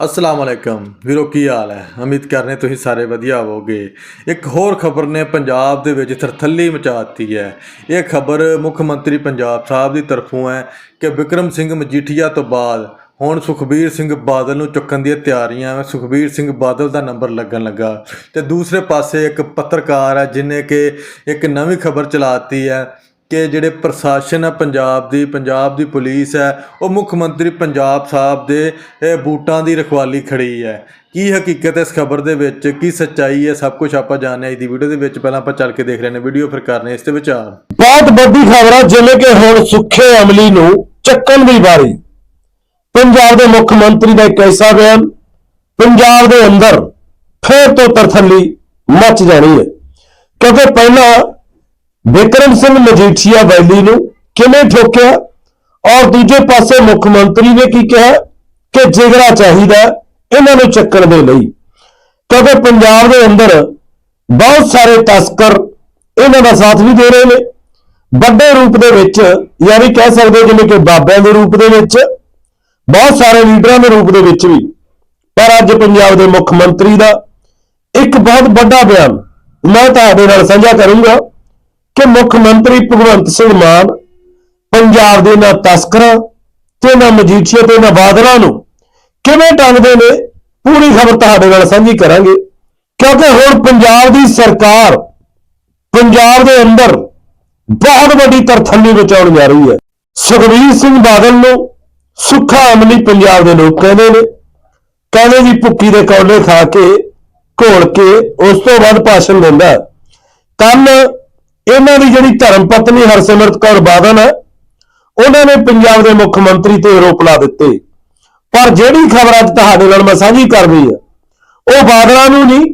ਅਸਲਾਮ ਅਲੈਕਮ। ਵੀਰੋ, ਕੀ ਹਾਲ ਹੈ? ਉਮੀਦ ਕਰਨੇ ਤੁਸੀਂ ਸਾਰੇ ਵਧੀਆ ਹੋਵੋਗੇ। ਇੱਕ ਹੋਰ ਖਬਰ ਨੇ ਪੰਜਾਬ ਦੇ ਵਿੱਚ ਥਰਥੱਲੀ ਮਚਾਤੀ ਹੈ। ਇਹ ਖਬਰ ਮੁੱਖ ਮੰਤਰੀ ਪੰਜਾਬ ਸਾਹਿਬ ਦੀ ਤਰਫੋਂ ਹੈ ਕਿ ਵਿਕਰਮ ਸਿੰਘ ਮਜੀਠੀਆ ਤੋਂ ਬਾਅਦ ਹੁਣ ਸੁਖਬੀਰ ਸਿੰਘ ਬਾਦਲ ਨੂੰ ਚੁੱਕਣ ਦੀਆਂ ਤਿਆਰੀਆਂ ਸੁਖਬੀਰ ਸਿੰਘ ਬਾਦਲ ਦਾ ਨੰਬਰ ਲੱਗਣ ਲੱਗਾ। ਤੇ ਦੂਸਰੇ ਪਾਸੇ ਇੱਕ ਪੱਤਰਕਾਰ ਹੈ ਜਿਨੇ ਕਿ ਇੱਕ ਨਵੀਂ ਖਬਰ ਚਲਾਤੀ ਹੈ ਕਿ ਜਿਹੜੇ ਪ੍ਰਸ਼ਾਸਨ ਹੈ, ਪੰਜਾਬ ਦੀ ਪੰਜਾਬ ਦੀ ਪੁਲਿਸ ਹੈ, ਉਹ ਮੁੱਖ ਮੰਤਰੀ ਪੰਜਾਬ ਸਾਹਿਬ ਦੇ, ਇਹ ਬੂਟਾਂ ਦੀ ਰਖਵਾਲੀ ਖੜੀ ਹੈ। ਕੀ ਹਕੀਕਤ ਹੈ ਇਸ ਖਬਰ ਦੇ ਵਿੱਚ? ਕੀ ਸੱਚਾਈ ਹੈ? ਸਭ ਕੁਝ ਆਪਾਂ ਜਾਣਿਆ ਇਸ ਦੀ ਵੀਡੀਓ ਦੇ ਵਿੱਚ। ਪਹਿਲਾਂ ਆਪਾਂ ਚੱਲ ਕੇ ਦੇਖ ਲੈਣੇ ਵੀਡੀਓ, ਫਿਰ ਕਰਨੇ ਇਸ ਦੇ ਵਿਚਾਰ। ਬਹੁਤ ਵੱਡੀ ਖਬਰ ਹੈ ਜਿਵੇਂ ਕਿ ਹੁਣ ਸੁੱਖੇ ਅਮਲੀ ਨੂੰ ਚੱਕਣ ਦੀ ਵਾਰੀ। ਪੰਜਾਬ ਦੇ ਮੁੱਖ ਮੰਤਰੀ ਦਾ ਇੱਕ ਐਸਾ ਬਿਆਨ, ਪੰਜਾਬ ਦੇ ਅੰਦਰ ਫੇਰ ਤੋਂ ਤਰਥੱਲੀ ਮੱਚ ਜਾਣੀ ਹੈ। ਕਿਉਂਕਿ ਪਹਿਲਾਂ ਵਿਕਰਮ ਸਿੰਘ ਮਜੀਠੀਆ ਵੈਲੀ ਨੂੰ ਕਿਵੇਂ ਠੋਕਿਆ? ਔਰ ਦੂਜੇ ਪਾਸੇ ਮੁੱਖ ਮੰਤਰੀ ਨੇ ਕੀ ਕਿਹਾ? ਕਿ ਜਿਗਰਾ ਚਾਹੀਦਾ ਇਹਨਾਂ ਨੂੰ ਚੱਕਣ ਦੇ ਲਈ। ਕਿਉਂਕਿ ਪੰਜਾਬ ਦੇ ਅੰਦਰ ਬਹੁਤ ਸਾਰੇ ਤਸਕਰ ਇਹਨਾਂ ਦਾ ਸਾਥ ਵੀ ਦੇ ਰਹੇ ਨੇ। ਵੱਡੇ ਰੂਪ ਦੇ ਵਿੱਚ ਯਾਨੀ ਕਹਿ ਸਕਦੇ ਜਿਵੇਂ ਕਿ ਬਾਬਿਆਂ ਦੇ ਰੂਪ ਦੇ ਵਿੱਚ, ਬਹੁਤ ਸਾਰੇ ਲੀਡਰਾਂ ਦੇ ਰੂਪ ਦੇ ਵਿੱਚ ਵੀ। ਪਰ ਅੱਜ ਪੰਜਾਬ ਦੇ ਮੁੱਖ ਮੰਤਰੀ ਦਾ ਇੱਕ ਬਹੁਤ ਵੱਡਾ ਬਿਆਨ ਮੈਂ ਤੁਹਾਡੇ ਨਾਲ ਸਾਂਝਾ ਕਰੂੰਗਾ। ਕਿ ਮੁੱਖ ਮੰਤਰੀ ਭਗਵੰਤ ਸਿੰਘ ਮਾਨ ਪੰਜਾਬ ਦੇ ਨਾ ਤਸਕਰਾਂ ਤੇ ਨਾ ਮਜੀਠੀਆ ਤੇ ਨਾ ਬਾਦਲਾਂ ਨੂੰ ਕਿਵੇਂ ਟੰਗਦੇ ਨੇ, ਪੂਰੀ ਖਬਰ ਤੁਹਾਡੇ ਨਾਲ ਸਾਂਝੀ ਕਰਾਂਗੇ। ਕਿਉਂਕਿ ਹੁਣ ਪੰਜਾਬ ਦੀ ਸਰਕਾਰ, ਪੰਜਾਬ ਦੇ ਅੰਦਰ ਬਹੁਤ ਵੱਡੀ ਤਰਥੱਲੀ ਬਚਾਉਣ ਜਾ ਰਹੀ ਹੈ। ਸੁਖਬੀਰ ਸਿੰਘ ਬਾਦਲ ਨੂੰ ਸੁੱਖਾ ਅਮਲੀ ਪੰਜਾਬ ਦੇ ਲੋਕ ਕਹਿੰਦੇ ਨੇ। ਕਹਿੰਦੇ ਜੀ ਭੁੱਕੀ ਦੇ ਕੌਲੇ ਖਾ ਕੇ, ਘੋਲ ਕੇ ਉਸ ਤੋਂ ਬਾਅਦ ਭਾਸ਼ਣ ਦਿੰਦਾ। ਕੱਲ ਇਹਨਾਂ ਦੀ ਜਿਹੜੀ ਧਰਮ ਪਤਨੀ ਹਰਸਿਮਰਤ ਕੌਰ ਬਾਦਲ ਹੈ, ਉਹਨਾਂ ਨੇ ਪੰਜਾਬ ਦੇ ਮੁੱਖ ਮੰਤਰੀ ਤੇ ਆਰੋਪ ਲਾ ਦਿੱਤੇ। ਪਰ ਜਿਹੜੀ ਖਬਰ ਅੱਜ ਤੁਹਾਡੇ ਨਾਲ ਮੈਂ ਸਾਂਝੀ ਕਰ ਰਹੀ ਹਾਂ, ਉਹ ਬਾਦਲਾਂ ਨੂੰ ਨਹੀਂ,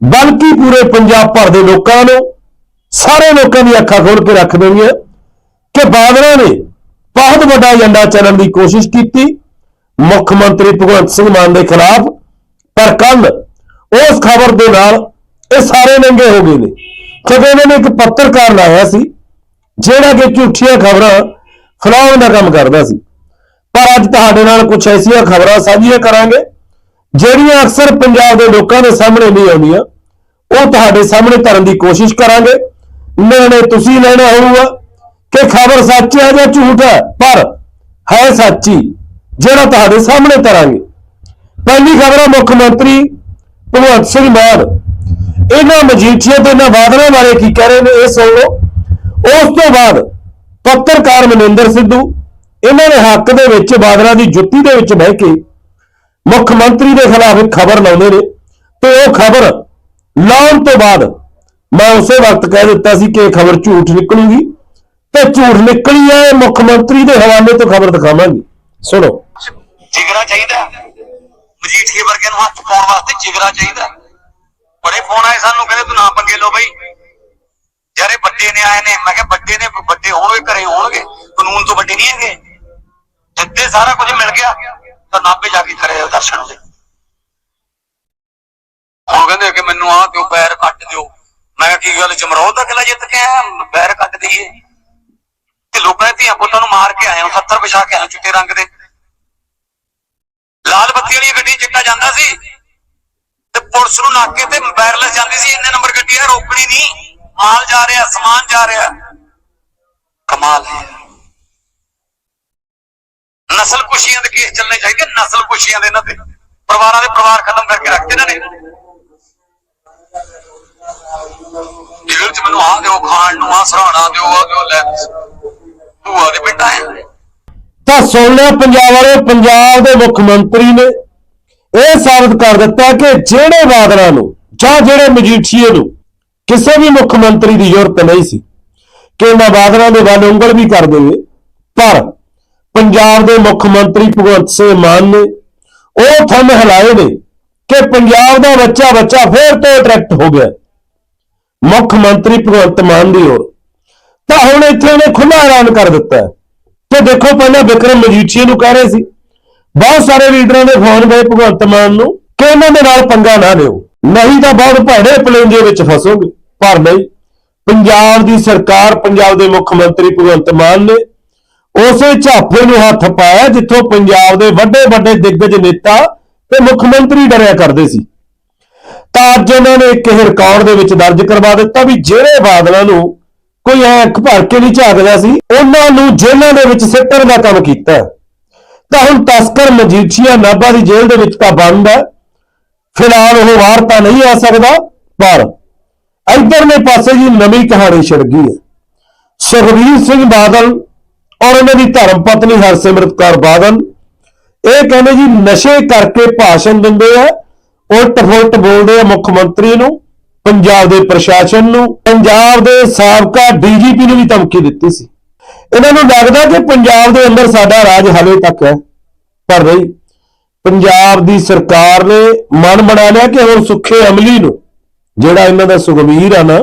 ਬਲਕਿ ਪੂਰੇ ਪੰਜਾਬ ਭਰ ਦੇ ਲੋਕਾਂ ਨੂੰ, ਸਾਰੇ ਲੋਕਾਂ ਦੀ ਅੱਖਾਂ ਖੋਲ ਕੇ ਰੱਖ ਦੇਣੀਆਂ ਕਿ ਬਾਦਲਾਂ ਨੇ ਬਹੁਤ ਵੱਡਾ ਏਜੰਡਾ ਚੱਲਣ ਦੀ ਕੋਸ਼ਿਸ਼ ਕੀਤੀ। ਮੁੱਖ ਮੰਤਰੀ ਭਗਵੰਤ ਸਿੰਘ ਮਾਨ ਦੇ ਖਿਲਾਫ, ਪਰ ਕੱਲ ਉਸ ਖਬਰ ਦੇ ਨਾਲ ਇਹ ਸਾਰੇ ਨੰਗੇ ਹੋ ਗਏ ਨੇ। ਕਿਉਂਕਿ ਇਹਨਾਂ ਨੇ ਇੱਕ ਪੱਤਰਕਾਰ ਲਾਇਆ ਸੀ, ਜਿਹੜਾ ਕਿ ਝੂਠੀਆਂ ਖਬਰਾਂ ਫੈਲਾਉਣ ਦਾ ਕੰਮ ਕਰਦਾ ਸੀ। ਪਰ ਅੱਜ ਤੁਹਾਡੇ ਨਾਲ ਕੁਝ ਐਸੀਆਂ ਖਬਰਾਂ ਸਾਂਝੀਆਂ ਕਰਾਂਗੇ, ਜਿਹੜੀਆਂ ਅਕਸਰ ਪੰਜਾਬ ਦੇ ਲੋਕਾਂ ਦੇ ਸਾਹਮਣੇ ਨਹੀਂ ਆਉਂਦੀਆਂ। ਉਹ ਤੁਹਾਡੇ ਸਾਹਮਣੇ ਧਰਨ ਦੀ ਕੋਸ਼ਿਸ਼ ਕਰਾਂਗੇ। ਨਿਰਣੇ ਤੁਸੀਂ ਲੈਣਾ ਹੋਊਗਾ ਕਿ ਖਬਰ ਸੱਚ ਹੈ ਜਾਂ ਝੂਠ ਹੈ, ਪਰ ਹੈ ਸੱਚੀ, ਜਿਹੜਾ ਤੁਹਾਡੇ ਸਾਹਮਣੇ ਧਰਾਂਗੇ। ਪਹਿਲੀ ਖਬਰ ਹੈ ਮੁੱਖ ਮੰਤਰੀ ਭਗਵੰਤ ਸਿੰਘ ਮਾਨ। ਇਹਨਾਂ ਮਜੀਠੀਆ ਤੇ ਇਹਨਾਂ ਬਾਦਲਾਂ ਬਾਰੇ ਕੀ ਕਹਿ ਰਹੇ ਨੇ ਇਹ ਸੁਣ ਲਓ। ਉਸ ਤੋਂ ਬਾਅਦ ਪੱਤਰਕਾਰ ਮਨਿੰਦਰ ਸਿੱਧੂ ਇਹਨਾਂ ਦੇ ਹੱਕ ਦੇ ਵਿੱਚ ਬਾਦਲਾਂ ਦੀ ਜੁੱਤੀ ਦੇ ਵਿੱਚ ਬਹਿ ਕੇ ਮੁੱਖ ਮੰਤਰੀ ਦੇ ਖਿਲਾਫ ਇੱਕ ਖਬਰ ਲਾਉਂਦੇ ਨੇ ਤੇ ਉਹ ਖਬਰ ਲਾਉਣ ਤੋਂ ਬਾਅਦ ਮੈਂ ਉਸੇ ਵਕਤ ਕਹਿ ਦਿੱਤਾ ਸੀ ਕਿ ਇਹ ਖਬਰ ਝੂਠ ਨਿਕਲੂਗੀ ਤੇ ਝੂਠ ਨਿਕਲੀ ਹੈ ਮੁੱਖ ਮੰਤਰੀ ਦੇ ਹਵਾਲੇ ਤੋਂ ਖਬਰ ਦਿਖਾਵਾਂਗੇ। ਸੁਣੋ। ਜਿਗਰਾ ਚਾਹੀਦਾ। ਹੈ। ਮਜੀਠੀਏ ਵਰਗੇ ਨੂੰ ਹੱਥ ਪਾਉਣ ਵਾਸਤੇ ਜਿਗਰਾ ਚਾਹੀਦਾ। ਬੜੇ ਫੋਨ ਆਏ ਸਾਨੂੰ, ਕਹਿੰਦੇ ਤੂੰ ਨਾ ਪੰਗੇ ਲਓ ਬਈ। ਯਾਰੇ ਵੱਡੇ ਨੇ ਆਏ ਨੇ। ਮੈਂ ਕਿਹਾ, ਵੱਡੇ ਨੇ, ਵੱਡੇ ਹੋਣਗੇ, ਘਰੇ ਹੋਣਗੇ। ਕਾਨੂੰਨ ਤੋਂ ਵੱਡੇ ਨਹੀਂ ਹੈਗੇ। ਜਿੱਤੇ ਸਾਰਾ ਕੁਝ ਮਿਲ ਗਿਆ, ਤਾਂ ਨਾਭੇ ਜਾ ਕੇ ਕਰਿਆ ਦਰਸ਼ਨ ਦੇ। ਹੁਣ ਕਹਿੰਦੇ ਕਿ ਮੈਨੂੰ ਆਹ ਦਿਓ, ਪੈਰ ਕੱਟ ਦਿਓ। ਮੈਂ ਕਿਹਾ, ਕੀ ਗੱਲ ਜਮਰੋਹ ਦਾ ਕਿਲਾ ਜਿੱਤ ਕੇ ਆਇਆ? ਪੈਰ ਕੱਟ ਦਈਏ। ਤੇ ਲੋਕਾਂ ਦੇ ਧੀਆਂ ਪੁੱਤਾਂ ਨੂੰ ਮਾਰ ਕੇ ਆਏ ਹਾਂ 70 ਵਿਛਾ ਕੇ ਆਏ ਹਾਂ ਚਿੱਟੇ ਰੰਗ ਦੇ। ਲਾਲ ਬੱਤੀ ਵਾਲੀ ਗੱਡੀ ਚਿੱਟਾ ਜਾਂਦਾ ਸੀ। ਪੁਲਿਸ ਨੂੰ ਨਾਕੇ ਤੇ ਵਾਇਰਲੈਸ ਜਾਂਦੀ ਸੀ, ਇੰਨੇ ਨੰਬਰ ਗੱਡੀ ਆ, ਰੋਕਣੀ ਨਹੀਂ। ਮਾਲ ਜਾ ਰਿਹਾ, ਸਮਾਨ ਜਾ ਰਿਹਾ। ਕਮਾਲ ਹੈ। ਨਸਲ ਕੁਸ਼ੀਆਂ ਦੇ ਕੇਸ ਚੱਲਣੇ ਚਾਹੀਦੇ, ਨਸਲ ਕੁਸ਼ੀਆਂ ਦੇ ਇਹਨਾਂ ਤੇ। ਪਰਿਵਾਰਾਂ ਦੇ ਪਰਿਵਾਰ ਖਤਮ ਕਰਕੇ ਰੱਖਦੇ ਇਹਨਾਂ ਨੇ। ਜੇਲ੍ਹ ਚ ਮੈਨੂੰ ਆ ਦਿਓ, ਖਾਣ ਨੂੰ ਆ ਸਰਾਣਾ ਦਿਓ ਆ ਦਿਓ, ਲੈ। ਭੂਆ ਦੇ ਪਿੰਡ ਆਏ ਤਾਂ ਸੁਣ ਲਿਆ, ਪੰਜਾਬ ਵਾਲੇ, ਪੰਜਾਬ ਦੇ ਮੁੱਖ ਮੰਤਰੀ ਨੇ ਇਹ ਸਾਬਤ ਕਰ ਦਿੱਤਾ ਕਿ ਜਿਹੜੇ ਬਾਦਲਾਂ ਨੂੰ ਜਾਂ ਜਿਹੜੇ ਮਜੀਠੀਏ ਨੂੰ ਕਿਸੇ ਵੀ ਮੁੱਖ ਮੰਤਰੀ ਦੀ ਜ਼ਰੂਰਤ ਨਹੀਂ ਸੀ ਕਿ ਇਹਨਾਂ ਬਾਦਲਾਂ ਦੇ ਵੱਲ ਉਂਗਲ ਵੀ ਕਰ ਦੇਵੇ, ਪਰ ਪੰਜਾਬ ਦੇ ਮੁੱਖ ਮੰਤਰੀ ਭਗਵੰਤ ਸਿੰਘ ਮਾਨ ਨੇ ਉਹ ਥੰਮ ਹਿਲਾਏ ਨੇ ਕਿ ਪੰਜਾਬ ਦਾ ਬੱਚਾ ਬੱਚਾ ਫੇਰ ਤੋਂ ਅਟਰੈਕਟ ਹੋ ਗਿਆ। ਮੁੱਖ ਮੰਤਰੀ ਭਗਵੰਤ ਮਾਨ ਦੀ ओर ਤਾਂ ਹੁਣ ਇੱਥੇ ਉਹਨੇ ਖੁੱਲ੍ਹਾ ਐਲਾਨ ਕਰ ਦਿੱਤਾ ਕਿ ਦੇਖੋ ਪਹਿਲਾਂ ਵਿਕਰਮ ਮਜੀਠੀਆ ਨੂੰ ਕਹਿ ਰਹੇ ਸੀ ਬਹੁਤ ਸਾਰੇ ਲੀਡਰਾਂ ਦੇ ਫੋਨ ਗਏ ਭਗਵੰਤ ਮਾਨ ਨੂੰ ਕਿ ਇਹਨਾਂ ਦੇ ਨਾਲ ਪੰਗਾ ਨਾ ਲਿਓ। ਨਹੀਂ ਤਾਂ ਬਹੁਤ ਭੈੜੇ ਪਲੇਂਜੇ ਵਿੱਚ ਫਸੋਗੇ। ਪਰ ਨਹੀਂ, ਪੰਜਾਬ ਦੀ ਸਰਕਾਰ, ਪੰਜਾਬ ਦੇ ਮੁੱਖ ਮੰਤਰੀ ਭਗਵੰਤ ਮਾਨ ਨੇ ਉਸੇ ਝਾਫੇ ਨੂੰ ਹੱਥ ਪਾਇਆ ਜਿੱਥੋਂ ਪੰਜਾਬ ਦੇ ਵੱਡੇ ਵੱਡੇ ਦਿੱਗਜ ਨੇਤਾ ਤੇ ਮੁੱਖ ਮੰਤਰੀ ਡਰਿਆ ਕਰਦੇ ਸੀ। ਤਾਂ ਅੱਜ ਉਹਨਾਂ ਨੇ ਇੱਕ ਇਹ ਰਿਕਾਰਡ ਦੇ ਵਿੱਚ ਦਰਜ ਕਰਵਾ ਦਿੱਤਾ ਵੀ ਜਿਹੜੇ ਬਾਦਲਾਂ ਨੂੰ ਕੋਈ ਐ ਅੱਖ ਭਰ ਕੇ ਨਹੀਂ ਝਾਕਦਾ ਸੀ, ਉਹਨਾਂ ਨੂੰ ਜੇਲ੍ਹਾਂ ਦੇ ਵਿੱਚ ਸਿੱਟਣ ਦਾ ਕੰਮ ਕੀਤਾ। ਤਾਂ ਹੁਣ ਤਸਕਰ ਮਜੀਠੀਆ ਨਾਭਾ ਦੀ ਜੇਲ੍ਹ ਦੇ ਵਿੱਚ ਤਾਂ ਬੰਦ ਹੈ। ਫਿਲਹਾਲ ਉਹ ਬਾਹਰ ਤਾਂ ਨਹੀਂ ਆ ਸਕਦਾ, ਪਰ ਇਧਰਲੇ ਪਾਸੇ ਜੀ ਨਵੀਂ ਕਹਾਣੀ ਛਿੜ ਗਈ ਹੈ। ਸੁਖਬੀਰ ਸਿੰਘ ਬਾਦਲ ਔਰ ਉਹਨਾਂ ਦੀ ਧਰਮ ਪਤਨੀ ਹਰਸਿਮਰਤ ਕੌਰ ਬਾਦਲ, ਇਹ ਕਹਿੰਦੇ ਜੀ ਨਸ਼ੇ ਕਰਕੇ ਭਾਸ਼ਣ ਦਿੰਦੇ ਆ, ਉਲਟ ਫੁਲਟ ਬੋਲਦੇ ਆ ਮੁੱਖ ਮੰਤਰੀ ਨੂੰ, ਪੰਜਾਬ ਦੇ ਪ੍ਰਸ਼ਾਸਨ ਨੂੰ, ਪੰਜਾਬ ਦੇ ਸਾਬਕਾ ਡੀਜੀਪੀ ਨੂੰ ਵੀ ਧਮਕੀ ਦਿੱਤੀ ਸੀ। ਇਹਨਾਂ ਨੂੰ ਲੱਗਦਾ ਕਿ ਪੰਜਾਬ ਦੇ ਅੰਦਰ ਸਾਡਾ ਰਾਜ ਹਲੇ ਤੱਕ ਹੈ। ਪਰ ਨਹੀਂ, ਪੰਜਾਬ ਦੀ ਸਰਕਾਰ ਨੇ ਮਨ ਬਣਾ ਲਿਆ ਕਿ ਹੁਣ ਸੁੱਖੇ ਅਮਲੀ ਨੂੰ, ਜਿਹੜਾ ਇਹਨਾਂ ਦਾ ਸੁਖਬੀਰ ਆ ਨਾ,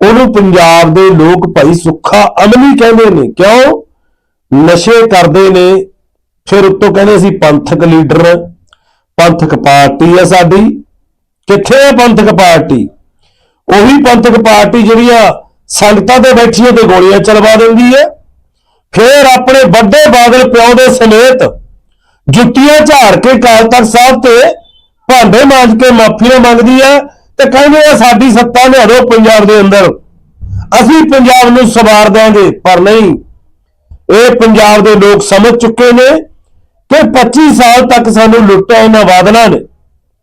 ਉਹਨੂੰ ਪੰਜਾਬ ਦੇ ਲੋਕ ਭਾਈ ਸੁੱਖਾ ਅਮਲੀ ਕਹਿੰਦੇ ਨੇ। ਕਿਉਂ? ਨਸ਼ੇ ਕਰਦੇ ਨੇ। ਫਿਰ ਉੱਤੋਂ ਕਹਿੰਦੇ ਸੀ ਪੰਥਕ ਲੀਡਰ ਪੰਥਕ ਪਾਰਟੀ ਹੈ ਸਾਡੀ। ਕਿੱਥੇ ਹੈ ਪੰਥਕ ਪਾਰਟੀ? ਉਹੀ ਪੰਥਕ ਪਾਰਟੀ ਜਿਹੜੀ ਆ ਸੰਗਤਾਂ ਤੇ ਬੈਠੀਆਂ ਤੇ ਗੋਲੀਆਂ ਚਲਵਾ ਦਿੰਦੀ ਹੈ। ਫੇਰ ਆਪਣੇ ਵੱਡੇ ਬਾਦਲ ਪਿਓ ਦੇ ਸਮੇਤ ਜੁੱਤੀਆਂ ਝਾੜ ਕੇ ਕਾਲ ਤਖਤ ਸਾਹਿਬ ਤੇ ਭਾਂਡੇ ਮਾਂਜ ਕੇ ਮਾਫੀਆਂ ਮੰਗਦੀ ਹੈ ਤੇ ਕਹਿੰਦੇ ਆ, ਸਾਡੀ ਸੱਤਾ ਲਿਆ ਪੰਜਾਬ ਦੇ ਅੰਦਰ। ਅਸੀਂ ਪੰਜਾਬ ਨੂੰ ਸਵਾਰ ਦਿਆਂਗੇ, ਪਰ ਨਹੀਂ। ਇਹ ਪੰਜਾਬ ਦੇ ਲੋਕ ਸਮਝ ਚੁੱਕੇ ਨੇ ਕਿ 25 ਸਾਲ ਤੱਕ ਸਾਨੂੰ ਲੁੱਟਿਆ ਇਹਨਾਂ ਵਾਦਲਾਂ ਨੇ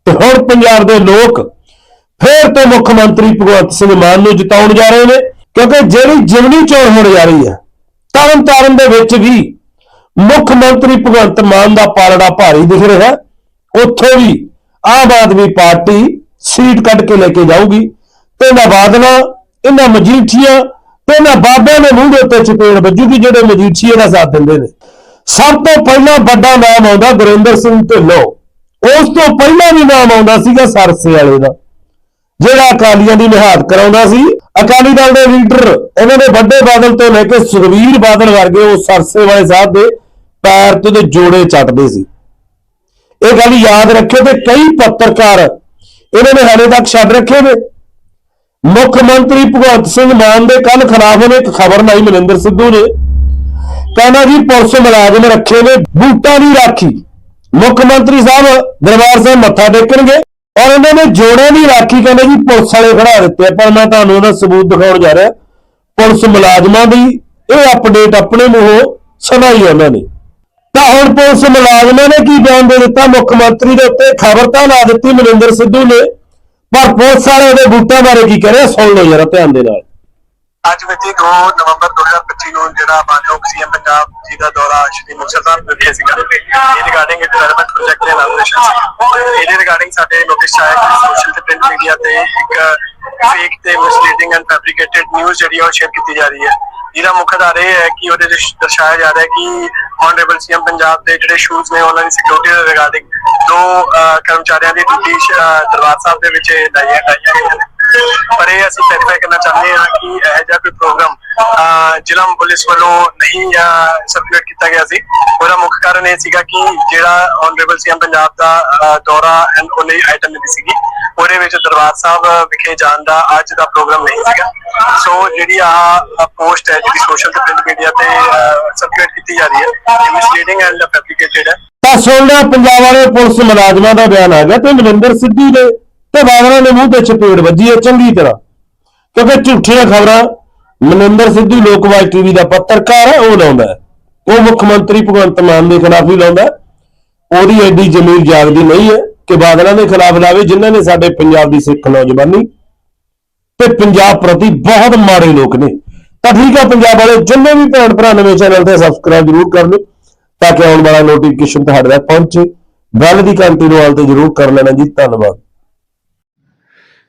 ਤੇ ਹੁਣ ਪੰਜਾਬ ਦੇ ਲੋਕ ਫੇਰ ਤੋਂ ਮੁੱਖ ਮੰਤਰੀ ਭਗਵੰਤ ਸਿੰਘ ਮਾਨ ਨੂੰ ਜਿਤਾਉਣ ਜਾ ਰਹੇ ਨੇ, ਕਿਉਂਕਿ ਜਿਹੜੀ ਜਿਮਨੀ ਚੋਣ ਹੋਣ ਜਾ ਰਹੀ ਹੈ ਤਰਨ ਤਾਰਨ ਦੇ ਵਿੱਚ ਵੀ ਮੁੱਖ ਮੰਤਰੀ ਭਗਵੰਤ ਮਾਨ ਦਾ ਪਾਲੜਾ ਭਾਰੀ ਦਿਖ ਰਿਹਾ ਹੈ। ਉੱਥੋਂ ਵੀ ਆਮ ਆਦਮੀ ਪਾਰਟੀ ਸੀਟ ਕੱਢ ਕੇ ਲੈ ਕੇ ਜਾਊਗੀ। ਤੇ ਇਹਨਾਂ ਬਾਦਲਾਂ, ਇਹਨਾਂ ਮਜੀਠੀਆਂ ਤੇ ਇਹਨਾਂ ਬਾਬਿਆਂ ਦੇ ਮੂੰਹ ਦੇ ਉੱਤੇ ਚਪੇੜ ਵੱਜੂਗੀ, ਜਿਹੜੇ ਮਜੀਠੀਏ ਦਾ ਸਾਥ ਦਿੰਦੇ ਨੇ। ਸਭ ਤੋਂ ਪਹਿਲਾਂ ਵੱਡਾ ਨਾਮ ਆਉਂਦਾ ਗੁਰਿੰਦਰ ਸਿੰਘ ਢਿੱਲੋਂ। ਉਸ ਤੋਂ ਪਹਿਲਾਂ ਵੀ ਨਾਮ ਆਉਂਦਾ ਸੀਗਾ ਸਰਸੇ ਵਾਲੇ ਦਾ। ਜਿਹੜਾ ਅਕਾਲੀਆਂ ਦੀ ਨਿਹਾਦ ਕਰਾਉਂਦਾ ਸੀ, ਅਕਾਲੀ ਦਲ ਦੇ ਲੀਡਰ ਇਹਨਾਂ ਦੇ ਵੱਡੇ ਬਾਦਲ ਤੋਂ ਲੈ ਕੇ ਸੁਖਵੀਰ ਬਾਦਲ ਵਰਗੇ ਉਹ ਸਰਸੇ ਵਾਲੇ ਸਾਹਿਬ ਦੇ ਪੈਰ ਤੇ ਜੋੜੇ ਚੱਟਦੇ ਸੀ। ਇਹ ਗੱਲ ਯਾਦ ਰੱਖਿਓ ਤੇ ਕਈ ਪੱਤਰਕਾਰ ਇਹਨਾਂ ਨੇ ਹਾਲੇ ਤੱਕ ਛੱਡ ਰੱਖੇ ਨੇ। ਮੁੱਖ ਮੰਤਰੀ ਭਗਵੰਤ ਸਿੰਘ ਮਾਨ ਦੇ ਕੱਲ ਖਿਲਾਫ ਉਹਨੇ ਇੱਕ ਖਬਰ ਲਾਈ ਮਨਿੰਦਰ ਸਿੱਧੂ ਨੇ। ਕਹਿੰਦਾ ਜੀ, ਪੁਲਿਸ ਮੁਲਾਜ਼ਮ ਰੱਖੇ ਨੇ, ਬੂਟਾਂ ਦੀ ਰਾਖੀ। ਮੁੱਖ ਮੰਤਰੀ ਸਾਹਿਬ ਦਰਬਾਰ ਸਾਹਿਬ ਮੱਥਾ ਟੇਕਣਗੇ। ਔਰ ਇਹਨਾਂ ਨੇ ਜੋੜੇ ਦੀ ਰਾਖੀ, ਕਹਿੰਦੇ ਜੀ ਪੁਲਿਸ ਵਾਲੇ ਖੜਾ ਦਿੱਤੇ, ਪਰ ਮੈਂ ਤੁਹਾਨੂੰ ਉਹਦਾ ਸਬੂਤ ਦਿਖਾਉਣ ਜਾ ਰਿਹਾ। ਪੁਲਿਸ ਮੁਲਾਜ਼ਮਾਂ ਦੀ ਇਹ ਅਪਡੇਟ ਆਪਣੇ ਮੂੰਹੋਂ ਸੁਣਾਈ ਉਹਨਾਂ ਨੇ। ਤਾਂ ਹੁਣ ਪੁਲਿਸ ਮੁਲਾਜ਼ਮਾਂ ਨੇ ਕੀ ਬਿਆਨ ਦੇ ਦਿੱਤਾ? ਮੁੱਖ ਮੰਤਰੀ ਦੇ ਉੱਤੇ ਖਬਰ ਤਾਂ ਲਾ ਦਿੱਤੀ, ਮਨਿੰਦਰ ਸਿੱਧੂ ਨੇ, ਪਰ ਪੁਲਿਸ ਵਾਲੇ ਉਹਦੇ ਬੂਟਾਂ ਬਾਰੇ ਕੀ ਕਹਿ ਰਿਹਾ? ਸੁਣ ਲਓ ਜਰਾ ਧਿਆਨ ਦੇ ਨਾਲ। ਅੱਜ ਮਿਤੀ 2 ਨਵੰਬਰ 2025 ਨੂੰ ਜਿਹੜਾ ਮਾਨਯੋਗ ਸੀਐਮ ਪੰਜਾਬ ਜੀ ਦਾ ਦੌਰਾ ਸ਼੍ਰੀ ਮੁਕਤਸਰ ਸਾਹਿਬ ਵਿਖੇ ਸੀਗਾ। ਇਹ ਰਿਗਾਰਡਿੰਗ ਡਿਵੈਲਪਮੈਂਟ ਪ੍ਰੋਜੈਕਟ ਦੇ ਇਨਾਗੂਰੇਸ਼ਨ ਇਹਦੇ ਰਿਗਾਰਡਿੰਗ ਸਾਡੇ ਨੋਟਿਸ ਆਇਆ ਕਿ ਸੋਸ਼ਲ ਤੇ ਪ੍ਰਿੰਟ ਮੀਡੀਆ ਤੇ ਇੱਕ ਫੇਕ ਤੇ ਮਿਸਲੀਡਿੰਗ ਐਂਡ ਫੈਬਰੀਕੇਟਡ ਨਿਊਜ਼ ਜਿਹੜੀ ਉਹ ਸ਼ੇਅਰ ਕੀਤੀ ਜਾ ਰਹੀ ਹੈ। ਜਿਹਦਾ ਮੁੱਖ ਆਧਾਰ ਇਹ ਹੈ ਕਿ ਉਹਦੇ ਵਿੱਚ ਦਰਸਾਇਆ ਜਾ ਰਿਹਾ ਹੈ ਕਿ ਆਨਰੇਬਲ ਸੀਐਮ ਪੰਜਾਬ ਦੇ ਜਿਹੜੇ ਸ਼ੂਜ਼ ਨੇ ਉਹਨਾਂ ਦੀ ਸਿਕਿਉਰਿਟੀ ਦੇ ਰਿਗਾਰਡਿੰਗ ਦੋ ਅਹ, ਕਰਮਚਾਰੀਆਂ ਦੀ ਡਿਊਟੀ ਦਰਬਾਰ ਸਾਹਿਬ ਦੇ ਵਿੱਚ ਲਾਈਆਂ ਲਾਈਆਂ ਗਈਆਂ ਪਰ ਇਹ ਅਸੀਂ ਵੈਰੀਫਾਈ ਕਰਨਾ ਚਾਹੁੰਦੇ ਹਾਂ ਕਿ ਇਹ ਜਿਹਾ ਕੋਈ ਪ੍ਰੋਗਰਾਮ ਜ਼ਿਲ੍ਹਾ ਪੁਲਿਸ ਵੱਲੋਂ ਨਹੀਂ ਸਰਕੂਲੇਟ ਕੀਤਾ ਗਿਆ ਸੀ। ਉਹਦਾ ਮੁੱਖ ਕਾਰਨ ਇਹ ਸੀਗਾ ਕਿ ਜਿਹੜਾ ਆਨਰੇਬਲ ਸੀਐਮ ਪੰਜਾਬ ਦਾ ਦੌਰਾ ਐਂਡ ਉਹਨੇ ਆਈਟਮ ਨਹੀਂ ਸੀਗੀ। ਉਹਦੇ ਵਿੱਚ ਦਰਬਾਰ ਸਾਹਿਬ ਵਿਖੇ ਜਾਣ ਦਾ ਅੱਜ ਦਾ ਪ੍ਰੋਗਰਾਮ ਨਹੀਂ ਸੀਗਾ। ਸੋ ਜਿਹੜੀ ਆ ਪੋਸਟ ਹੈ, ਜਿਹੜੀ ਸੋਸ਼ਲ ਤੇ ਪ੍ਰਿੰਟ ਮੀਡੀਆ ਤੇ ਸਰਕੂਲੇਟ ਕੀਤੀ ਜਾ ਰਹੀ ਹੈ, ਇਹ ਮਿਸਲੀਡਿੰਗ ਐਂਡ ਫੈਬਰੀਕੇਟਡ ਹੈ। ਤਾਂ ਸੁਣ ਪੰਜਾਬ ਵਾਲੇ ਪੁਲਿਸ ਮੁਲਾਜ਼ਮਾਂ ਦਾ ਬਿਆਨ ਆ ਗਿਆ ਤੇ ਮਨਿੰਦਰ ਸਿੱਧੂ ਦੇ ਤੇ ਬਾਦਲਾਂ ਦੇ ਮੂੰਹ ਤੇ ਚਪੇੜ ਵੱਜੀ ਹੈ ਚੰਗੀ ਤਰ੍ਹਾਂ। ਕਿਉਂਕਿ ਝੂਠੀਆਂ ਖਬਰਾਂ ਮਨਿੰਦਰ ਸਿੱਧੂ ਲੋਕਵਾਈ ਟੀਵੀ ਦਾ ਪੱਤਰਕਾਰ ਹੈ, ਉਹ ਲਾਉਂਦਾ ਉਹ ਮੁੱਖ ਮੰਤਰੀ ਭਗਵੰਤ ਮਾਨ ਦੇ ਖਿਲਾਫ ਹੀ ਲਾਉਂਦਾ ਉਹਦੀ ਐਡੀ ਜ਼ਮੀਰ ਜਾਗਦੀ ਨਹੀਂ ਹੈ ਕਿ ਬਾਦਲਾਂ ਦੇ ਖਿਲਾਫ ਲਾਵੇ, ਜਿਨ੍ਹਾਂ ਨੇ ਸਾਡੇ ਪੰਜਾਬ ਦੀ ਸਿੱਖ ਨੌਜਵਾਨੀ ਤੇ ਪੰਜਾਬ ਪ੍ਰਤੀ ਬਹੁਤ ਮਾੜੇ ਲੋਕ ਨੇ। ਤਾਂ ਠੀਕ ਹੈ ਪੰਜਾਬ ਵਾਲੇ ਜਿੰਨੇ ਵੀ ਭੈਣ ਭਰਾ ਨਵੇਂ ਚੈਨਲ ਤੇ ਸਬਸਕ੍ਰਾਈਬ ਜ਼ਰੂਰ ਕਰ ਲਓ, ਤਾਂ ਕਿ ਆਉਣ ਵਾਲਾ ਨੋਟੀਫਿਕੇਸ਼ਨ ਤੁਹਾਡੇ ਤੱਕ ਪਹੁੰਚੇ। ਬੈਲ ਦੀ ਘੰਟੀ ਨੂੰ ਆਲ ਤੇ ਜ਼ਰੂਰ ਕਰ ਲੈਣਾ ਜੀ, ਧੰਨਵਾਦ।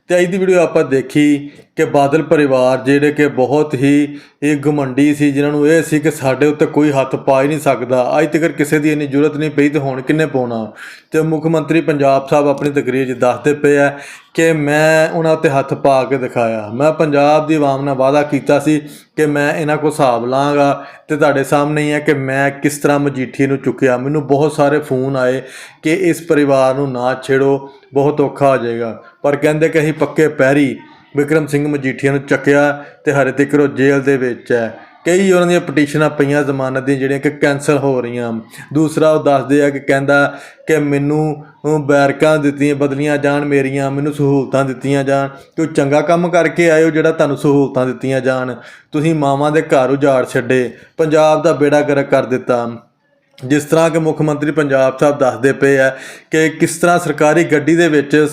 ਤੇ ਅੱਜ ਦੀ ਵੀਡੀਓ ਆਪਾਂ ਦੇਖੀ ਕਿ ਬਾਦਲ ਪਰਿਵਾਰ ਜਿਹੜੇ ਕਿ ਬਹੁਤ ਹੀ ਇਹ ਘਮੰਡੀ ਸੀ, ਜਿਨ੍ਹਾਂ ਨੂੰ ਇਹ ਸੀ ਕਿ ਸਾਡੇ ਉੱਤੇ ਕੋਈ ਹੱਥ ਪਾ ਹੀ ਨਹੀਂ ਸਕਦਾ। ਅੱਜ ਤੱਕ ਕਿਸੇ ਦੀ ਇੰਨੀ ਜ਼ਰੂਰਤ ਨਹੀਂ ਪਈ ਤੇ ਹੁਣ ਕਿੰਨੇ ਪਾਉਣਾ? ਤੇ ਮੁੱਖ ਮੰਤਰੀ ਪੰਜਾਬ ਸਾਹਿਬ ਆਪਣੀ ਤਕਰੀਰ 'ਚ ਦੱਸਦੇ ਪਏ ਆ ਕਿ ਮੈਂ ਉਹਨਾਂ ਉੱਤੇ ਹੱਥ ਪਾ ਕੇ ਦਿਖਾਇਆ। ਮੈਂ ਪੰਜਾਬ ਦੀ ਆਵਾਮ ਨਾਲ ਵਾਅਦਾ ਕੀਤਾ ਸੀ ਕਿ ਮੈਂ ਇਹਨਾਂ ਕੋਲ ਹਿਸਾਬ ਲਾਂਗਾ ਤੇ ਤੁਹਾਡੇ ਸਾਹਮਣੇ ਹੀ ਹੈ ਕਿ ਮੈਂ ਕਿਸ ਤਰ੍ਹਾਂ ਮਜੀਠੀ ਨੂੰ ਚੁੱਕਿਆ। ਮੈਨੂੰ ਬਹੁਤ ਸਾਰੇ ਫੋਨ ਆਏ ਕਿ ਇਸ ਪਰਿਵਾਰ ਨੂੰ ਨਾ ਛੇੜੋ, ਬਹੁਤ ਔਖਾ ਹੋ ਜਾਏਗਾ। ਪਰ ਕਹਿੰਦੇ ਕਿ ਅਸੀਂ ਪੱਕੇ ਪੈਰੀ ਵਿਕਰਮ ਸਿੰਘ ਮਜੀਠੀਆ ਨੂੰ ਚੱਕਿਆ ਤੇ ਹਰੇ ਤੱਕ ਉਹ ਜੇਲ੍ਹ ਦੇ ਵਿੱਚ ਹੈ। ਕਈ ਉਹਨਾਂ ਦੀਆਂ ਪਟੀਸ਼ਨਾਂ ਪਈਆਂ ਜ਼ਮਾਨਤ ਦੀਆਂ ਜਿਹੜੀਆਂ ਕਿ ਕੈਂਸਲ ਹੋ ਰਹੀਆਂ। ਦੂਸਰਾ ਉਹ ਦੱਸਦੇ ਆ ਕਿ ਕਹਿੰਦਾ ਕਿ ਮੈਨੂੰ ਬੈਰਕਾਂ ਦਿੱਤੀਆਂ, ਬਦਲੀਆਂ ਜਾਣ ਮੇਰੀਆਂ, ਮੈਨੂੰ ਸਹੂਲਤਾਂ ਦਿੱਤੀਆਂ ਜਾਣ। ਕੋਈ ਚੰਗਾ ਕੰਮ ਕਰਕੇ ਆਇਓ ਜਿਹੜਾ ਤੁਹਾਨੂੰ ਸਹੂਲਤਾਂ ਦਿੱਤੀਆਂ ਜਾਣ। ਤੁਸੀਂ ਮਾਵਾਂ ਦੇ ਘਰ ਉਜਾੜ ਛੱਡੇ, ਪੰਜਾਬ ਦਾ ਬੇੜਾ ਗਰਕ ਕਰ ਦਿੱਤਾ। ਜਿਸ ਤਰ੍ਹਾਂ ਕਿ ਮੁੱਖ ਮੰਤਰੀ ਪੰਜਾਬ ਸਾਹਿਬ ਦੱਸਦੇ ਪਏ ਆ ਕਿ ਕਿਸ ਤਰ੍ਹਾਂ ਸਰਕਾਰੀ ਗੱਡੀ ਦੇ ਵਿੱਚ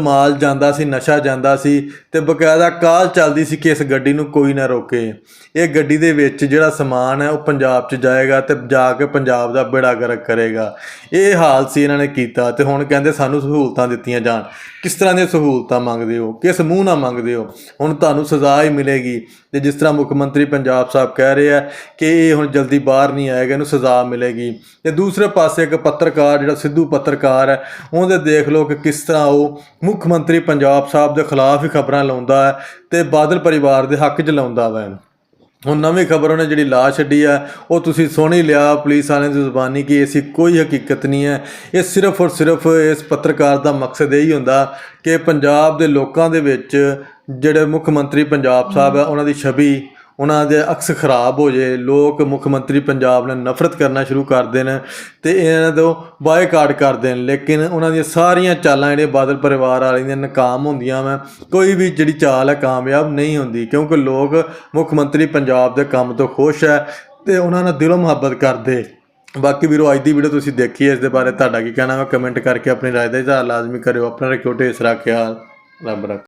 ਮਾਲ ਜਾਂਦਾ ਸੀ, ਨਸ਼ਾ ਜਾਂਦਾ ਸੀ ਤੇ ਬਕਾਇਦਾ ਕਾਲ ਚੱਲਦੀ ਸੀ ਕਿ ਇਸ ਗੱਡੀ ਨੂੰ ਕੋਈ ਨਾ ਰੋਕੇ। ਇਹ ਗੱਡੀ ਦੇ ਵਿੱਚ ਜਿਹੜਾ ਸਮਾਨ ਹੈ ਉਹ ਪੰਜਾਬ 'ਚ ਜਾਏਗਾ ਤੇ ਜਾ ਕੇ ਪੰਜਾਬ ਦਾ ਬੇੜਾ ਗਰਕ ਕਰੇਗਾ। ਇਹ ਹਾਲ ਸੀ ਇਹਨਾਂ ਨੇ ਕੀਤਾ ਤੇ ਹੁਣ ਕਹਿੰਦੇ ਸਾਨੂੰ ਸਹੂਲਤਾਂ ਦਿੱਤੀਆਂ ਜਾਣ। ਕਿਸ ਤਰ੍ਹਾਂ ਦੀਆਂ ਸਹੂਲਤਾਂ ਮੰਗਦੇ ਹੋ? ਕਿਸ ਮੂੰਹ ਨਾਲ ਮੰਗਦੇ ਹੋ? ਹੁਣ ਤੁਹਾਨੂੰ ਸਜ਼ਾ ਹੀ ਮਿਲੇਗੀ ਤੇ ਜਿਸ ਤਰ੍ਹਾਂ ਮੁੱਖ ਮੰਤਰੀ ਪੰਜਾਬ ਸਾਹਿਬ ਕਹਿ ਰਹੇ ਆ ਕਿ ਇਹ ਹੁਣ ਜਲਦੀ ਬਾਹਰ ਨਹੀਂ ਆਏਗਾ, ਇਹਨੂੰ ਸਜ਼ਾ ਮਿਲੇਗੀ। ਤੇ ਦੂਸਰੇ ਪਾਸੇ ਇੱਕ ਪੱਤਰਕਾਰ, ਜਿਹੜਾ ਸਿੱਧੂ ਪੱਤਰਕਾਰ ਹੈ, ਉਹਦੇ ਦੇਖ ਲਓ ਕਿ ਕਿਸ ਤਰ੍ਹਾਂ ਉਹ ਮੁੱਖ ਮੰਤਰੀ ਪੰਜਾਬ ਸਾਹਿਬ ਦੇ ਖਿਲਾਫ ਹੀ ਖਬਰਾਂ ਲਾਉਂਦਾ ਹੈ ਤੇ ਬਾਦਲ ਪਰਿਵਾਰ ਦੇ ਹੱਕ 'ਚ ਲਾਉਂਦਾ ਵੈ। ਹੁਣ ਨਵੀਂ ਖਬਰ ਉਹਨੇ ਜਿਹੜੀ ਲਾ ਛੱਡੀ ਆ ਉਹ ਤੁਸੀਂ ਸੁਣ ਹੀ ਲਿਆ, ਪੁਲਿਸ ਵਾਲਿਆਂ ਦੀ ਜ਼ੁਬਾਨੀ ਕਿ ਐਸੀ ਕੋਈ ਹਕੀਕਤ ਨਹੀਂ ਹੈ। ਇਹ ਸਿਰਫ ਔਰ ਸਿਰਫ ਇਸ ਪੱਤਰਕਾਰ ਦਾ ਮਕਸਦ ਇਹ ਹੀ ਹੁੰਦਾ ਕਿ ਪੰਜਾਬ ਦੇ ਲੋਕਾਂ ਦੇ ਵਿੱਚ ਜਿਹੜੇ ਮੁੱਖ ਮੰਤਰੀ ਪੰਜਾਬ ਸਾਹਿਬ ਹੈ, ਉਹਨਾਂ ਦੀ ਛਵੀ ਉਹਨਾਂ ਦੇ ਅਕਸ ਖਰਾਬ ਹੋ ਜੇ, ਲੋਕ ਮੁੱਖ ਮੰਤਰੀ ਪੰਜਾਬ ਨਾਲ ਨਫ਼ਰਤ ਕਰਨਾ ਸ਼ੁਰੂ ਕਰ ਦੇਣ ਤੇ ਇਹਨਾਂ ਤੋਂ ਬਾਈਕਾਟ ਕਰ ਦੇਣ। ਲੇਕਿਨ ਉਹਨਾਂ ਦੀਆਂ ਸਾਰੀਆਂ ਚਾਲਾਂ ਜਿਹੜੇ ਬਾਦਲ ਪਰਿਵਾਰ ਵਾਲਿਆਂ ਦੀਆਂ ਨਾਕਾਮ ਹੁੰਦੀਆਂ ਵਾ, ਕੋਈ ਵੀ ਜਿਹੜੀ ਚਾਲ ਹੈ ਕਾਮਯਾਬ ਨਹੀਂ ਹੁੰਦੀ, ਕਿਉਂਕਿ ਲੋਕ ਮੁੱਖ ਮੰਤਰੀ ਪੰਜਾਬ ਦੇ ਕੰਮ ਤੋਂ ਖੁਸ਼ ਹੈ ਤੇ ਉਹਨਾਂ ਨਾਲ ਦਿਲੋਂ ਮੁਹੱਬਤ ਕਰਦੇ। ਬਾਕੀ ਵੀਰੋ, ਅੱਜ ਦੀ ਵੀਡੀਓ ਤੁਸੀਂ ਦੇਖੀ ਹੈ, ਇਸ ਦੇ ਬਾਰੇ ਤੁਹਾਡਾ ਕੀ ਕਹਿਣਾ ਹੈ ਕਮੈਂਟ ਕਰਕੇ ਆਪਣੀ ਰਾਏ ਦਾ ਇਜ਼ਹਾਰ ਲਾਜ਼ਮੀ ਕਰਿਓ, ਆਪਣਾ ਰੱਖਿਓ, ਢੇਰ ਸਾਰਾ ਖਿਆਲ। ਰੱਬ ਰੱਖ।